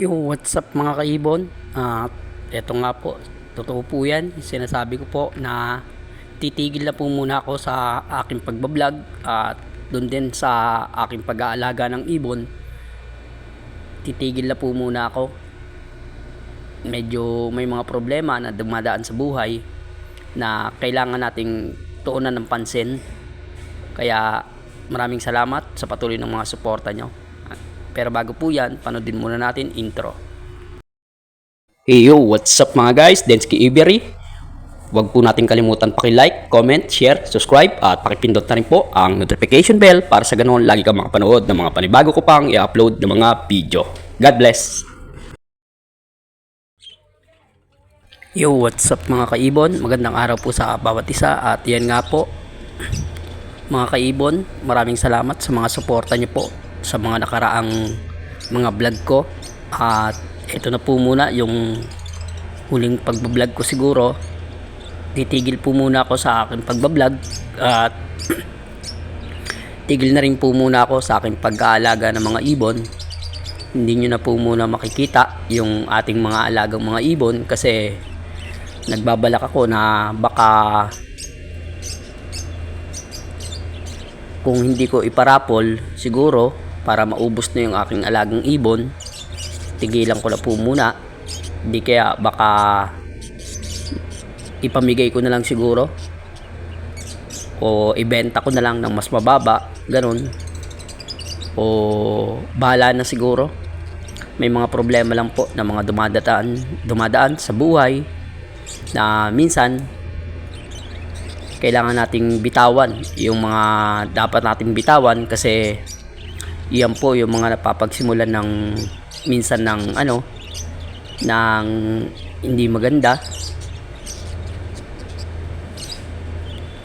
Yung what's up mga kaibon? At eto nga po, totoo po yan. Sinasabi ko po na titigil na po muna ako sa aking pagbablog at doon din sa aking pag-aalaga ng ibon. Titigil na po muna ako. Medyo may mga problema na dumadaan sa buhay na kailangan nating tuunan ng pansin. Kaya maraming salamat sa patuloy ng mga suporta nyo. Pero bago po yan, panoodin muna natin intro. Hey yo, what's up mga guys? Densky Ibery. Huwag po natin kalimutan paki-like, comment, share, subscribe at pakipindot na rin po ang notification bell para sa ganoon lagi kang makapanood ng mga panibago ko pang i-upload ng mga video. God bless! Yo, what's up mga kaibon? Magandang araw po sa bawat isa at yan nga po mga kaibon, maraming salamat sa mga suporta niyo po sa mga nakaraang mga vlog ko. At ito na po muna yung huling pagbablog ko siguro. Titigil po muna ako sa aking pagbablog at tigil na rin po muna ako sa aking pag-aalaga ng mga ibon. Hindi nyo na po muna makikita yung ating mga alagang mga ibon kasi nagbabalak ako na baka kung hindi ko iparapol siguro para maubos na yung aking alagang ibon. Tigilan ko na po muna. Di kaya baka ipamigay ko na lang siguro. O ibenta ko na lang ng mas mababa ganun. O bahala na siguro. May mga problema lang po na mga dumadaan dumadaan sa buhay na minsan kailangan nating bitawan yung mga dapat nating bitawan kasi iyan po yung mga napapagsimulan ng minsan ng ano ng hindi maganda.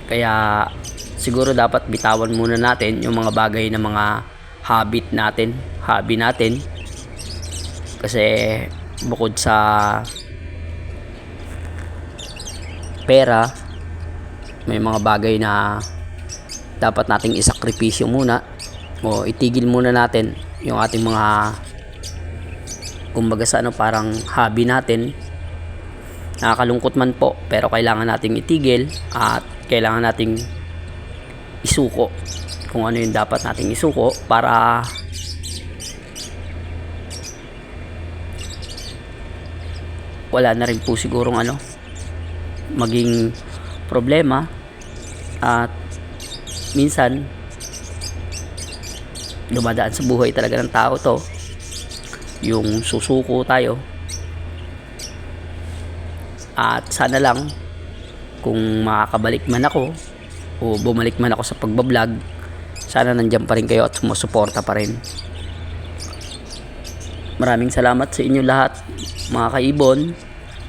Kaya siguro dapat bitawan muna natin yung mga bagay na mga habit natin hobby natin. Kasi bukod sa pera may mga bagay na dapat nating isakripisyo muna o itigil muna natin yung ating mga kumbaga sa ano parang hobby natin. Nakakalungkot man po pero kailangan nating itigil at kailangan nating isuko kung ano yung dapat nating isuko para wala na rin po sigurong ano maging problema at minsan dumadaan sa buhay talaga ng tao to. Yung susuko tayo. At sana lang kung makakabalik man ako o bumalik man ako sa pagbablog sana nandyan pa rin kayo at sumusuporta pa rin. Maraming salamat sa inyo lahat mga kaibon.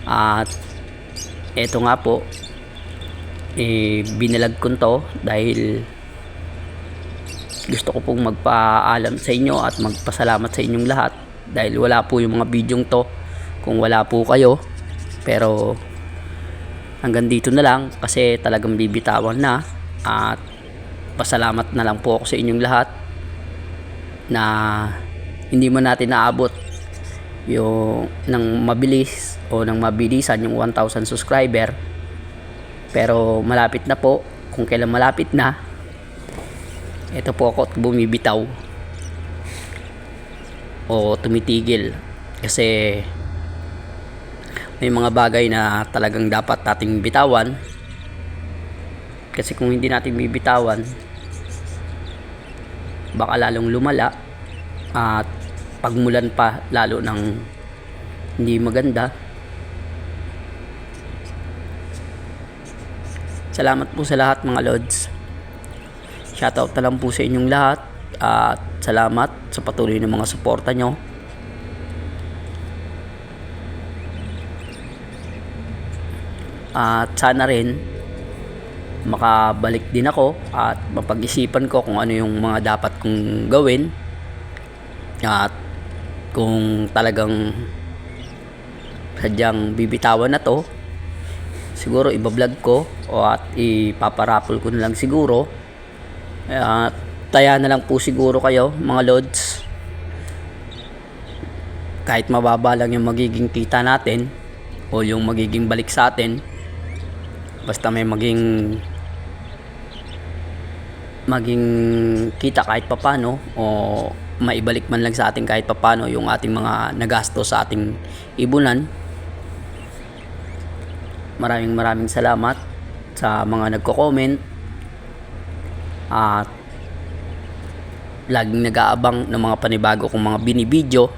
At eto nga po eh, binalag ko to dahil gusto ko pong magpaalam sa inyo at magpasalamat sa inyong lahat dahil wala po yung mga bidyong to kung wala po kayo. Pero hanggang dito na lang kasi talagang bibitawan na at pasalamat na lang po ako sa inyong lahat na hindi mo natin naabot yung ng mabilis o ng mabilisan yung 1,000 subscriber. Pero malapit na po. Kung kailan malapit na ito po ako at bumibitaw. O tumitigil. Kasi may mga bagay na talagang dapat nating bitawan. Kasi kung hindi natin bibitawan baka lalong lumala at pagmulan pa lalo ng hindi maganda. Salamat po sa lahat mga lods shoutout na lang po sa inyong lahat at salamat sa patuloy ng mga suporta nyo. At sana rin makabalik din ako at mapag-isipan ko kung ano yung mga dapat kong gawin. At kung talagang sadyang bibitawan na to siguro ibablog ko o at ipaparapol ko na lang siguro at taya na lang po siguro kayo mga lods. Kahit mababa lang yung magiging kita natin o yung magiging balik sa atin basta may maging maging kita kahit papano o maibalik man lang sa atin kahit papano yung ating mga nagasto sa ating ibunan. Maraming maraming salamat sa mga nagko-comment at laging nag-aabang ng mga panibago kong mga binibidyo.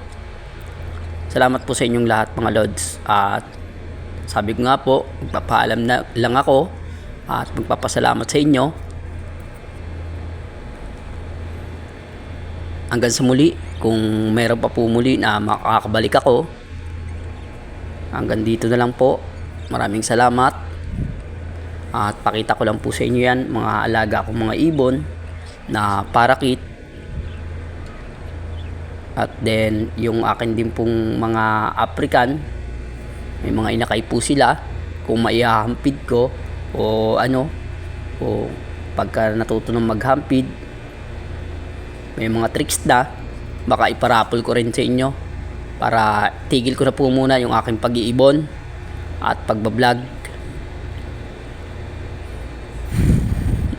Salamat po sa inyong lahat mga lods. At sabi ko nga po magpapaalam na lang ako at magpapasalamat sa inyo. Hanggang sa muli kung meron pa po muli na makakabalik ako hanggang dito na lang po. Maraming salamat at pakita ko lang po sa inyo yan mga alaga akong mga ibon na parakit. At then yung akin din pong mga African may mga inakay po sila. Kung maihahampid ko o ano o pagka natuto ng maghampid may mga tricks na baka iparapol ko rin sa inyo para tigil ko na po muna yung aking pag-iibon at pagbablog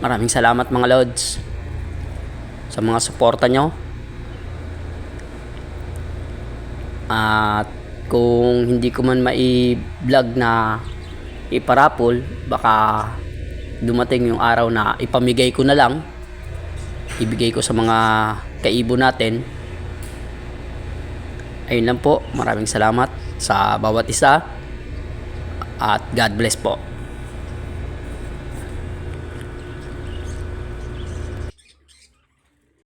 maraming salamat mga lods sa mga suporta nyo. At kung hindi ko man mai-vlog na iparapol baka dumating yung araw na ipamigay ko na lang. Ibigay ko sa mga kaibo natin. Ayun lang po. Maraming salamat sa bawat isa. At God bless po